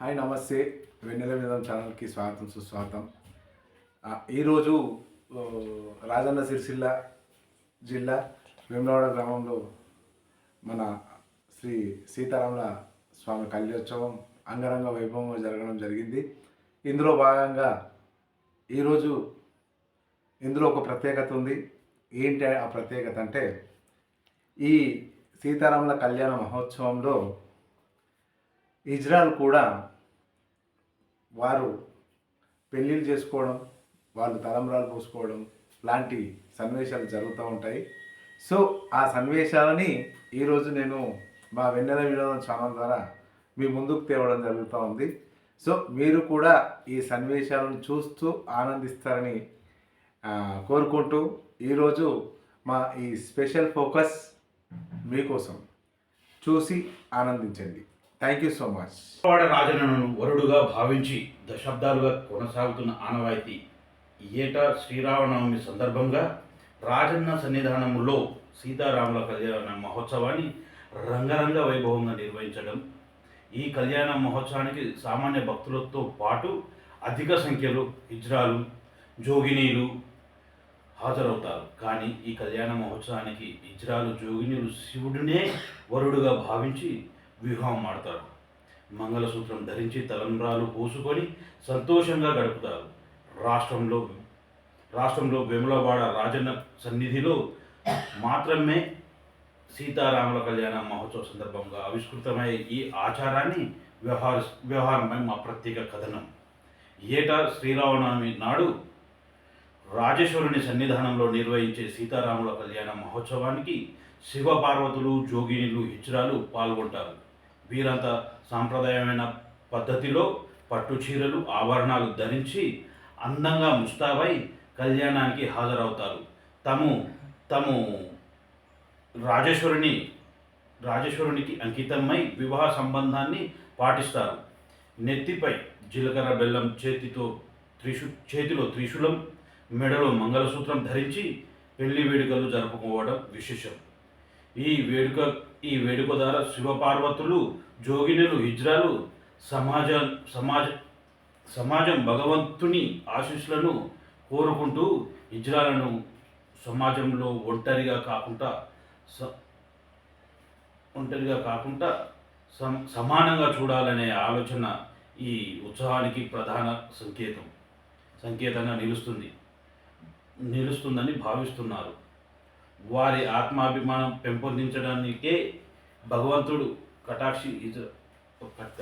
Hi నమస్తే. వెన్నెల విధం ఛానల్కి స్వాగతం సుస్వాగతం. ఈరోజు రాజన్న సిరిసిల్ల జిల్లా వేములవాడ గ్రామంలో మన శ్రీ సీతారాముల స్వామి కళ్యోత్సవం అంగరంగ వైభవంగా జరగడం జరిగింది. ఇందులో భాగంగా ఈరోజు ఇందులో ఒక ప్రత్యేకత ఉంది. ఏంటి ఆ ప్రత్యేకత అంటే ఈ సీతారాముల కళ్యాణ మహోత్సవంలో ఇజ్రాయల్ కూడా వారు పెళ్ళిళ్ళు చేసుకోవడం వాళ్ళు తలంబ్రాలు పోసుకోవడం లాంటి సన్నివేశాలు జరుగుతూ ఉంటాయి. సో ఆ సన్నివేశాలని ఈరోజు నేను మా వెన్నెల వినోదం ఛానల్ ద్వారా మీ ముందుకు తేవడం జరుగుతూ ఉంది. సో మీరు కూడా ఈ సన్నివేశాలను చూస్తూ ఆనందిస్తారని కోరుకుంటూ ఈరోజు మా ఈ స్పెషల్ ఫోకస్ మీకోసం చూసి ఆనందించండి. థ్యాంక్ యూ సో మచ్ వాడ రాజనను వరుడుగా భావించి దశాబ్దాలుగా కొనసాగుతున్న ఆనవాయితీ. ఏటా శ్రీరామనవమి సందర్భంగా రాజన్న సన్నిధానములో సీతారాముల కళ్యాణ మహోత్సవాన్ని రంగరంగ వైభవంగా నిర్వహించడం. ఈ కళ్యాణ మహోత్సవానికి సామాన్య భక్తులతో పాటు అధిక సంఖ్యలో హిజ్రాలు జోగినీలు హాజరవుతారు. కానీ ఈ కళ్యాణ మహోత్సవానికి ఇజ్రాలు జోగినీలు శివుడినే వరుడుగా భావించి వివాహం ఆడతారు మంగళసూత్రం ధరించి తలంబ్రాలు పూసుకొని సంతోషంగా గడుపుతారు. రాష్ట్రంలో రాష్ట్రంలో వెములవాడ రాజన్న సన్నిధిలో మాత్రమే సీతారాముల కళ్యాణ మహోత్సవ సందర్భంగా ఆవిష్కృతమయ్యే ఈ ఆచారాన్ని వ్యవహార వ్యవహారమై మా ప్రత్యేక కథనం. ఏటా శ్రీరామనవమి నాడు రాజేశ్వరుని సన్నిధానంలో నిర్వహించే సీతారాముల కళ్యాణ మహోత్సవానికి శివపార్వతులు జోగినిలు హిజ్రాలు పాల్గొంటారు. వీరంతా సాంప్రదాయమైన పద్ధతిలో పట్టు చీరలు ఆభరణాలు ధరించి అందంగా ముస్తాబై కళ్యాణానికి హాజరవుతారు. తము తము రాజేశ్వరుని రాజేశ్వరునికి అంకితమై వివాహ సంబంధాన్ని పాటిస్తారు. నెత్తిపై జీలకర్ర బెల్లం చేతితో త్రిశు చేతిలో త్రిశూలం మెడలో మంగళసూత్రం ధరించి పెళ్ళి వేడుకలు జరుపుకోవడం విశేషం. ఈ వేడుక ఈ వేడుక ద్వారా శివపార్వతులు జోగినులు హిజ్రాలు సమాజ సమాజ సమాజం భగవంతుని ఆశీస్సులను కోరుకుంటూ హిజ్రాలను సమాజంలో ఒంటరిగా కాకుండా స ఒంటరిగా కాకుండా సమానంగా చూడాలనే ఆలోచన ఈ ఉత్సవానికి ప్రధాన సంకేతం సంకేతంగా నిలుస్తుంది నిలుస్తుందని భావిస్తున్నారు. వారి ఆత్మాభిమానం పెంపొందించడానికే భగవంతుడు కటాక్షి ఇజ కట్ట